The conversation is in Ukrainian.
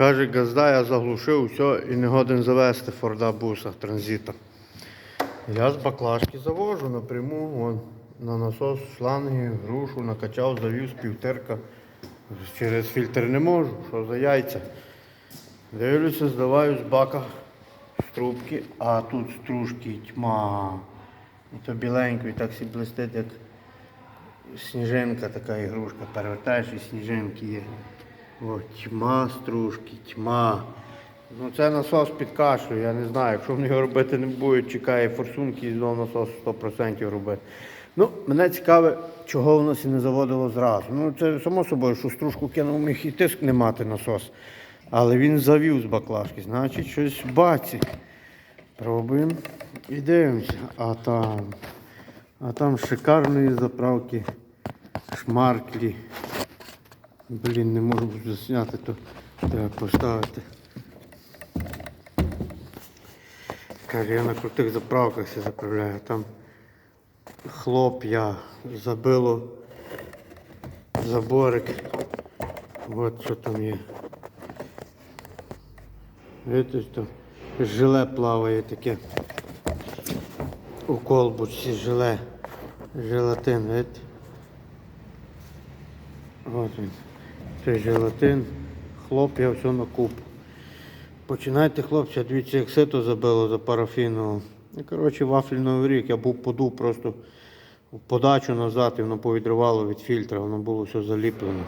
Каже, газда, я заглушив, все, і не годен завести Форда буса транзита. Я з баклажки завожу напряму, вон, на насос шланги, грушу, накачав, завів з півтерка. Через фільтр не можу, що за яйця. Дивлюся, здаваю з бака з трубки, а тут стружки тьма. І то біленький, так сі блистить, як сніжинка така ігрушка. Перевертаєш і сніжинки є. О, тьма стружки, тьма. Ну це насос під кашу, я не знаю. Якщо вони його робити не будуть, чекає форсунки і знову насос 100% робити. Ну, мене цікаве, чого воно сі не заводило зразу. Ну, це само собою, що стружку кинув, міг і тиск не мати насос. Але він завів з баклажки, значить щось баці. Пробуємо і дивимося. А там, а там шикарної заправки шмарклі. Блін, не можу засняти, то треба поставити. Каже, я на крутих заправках все заправляю. Там хлоп'я забило заборик. От що там є. Видите, що жиле плаває таке. У колбочці жиле. Желатин, видите? От він. Це желатин, я все на купу. Починайте, хлопці, дивіться, як сито забило за парафіновим. І, коротше, вафельний рік. Я був подув просто в подачу назад і воно повідривало від фільтра, воно було все заліплено.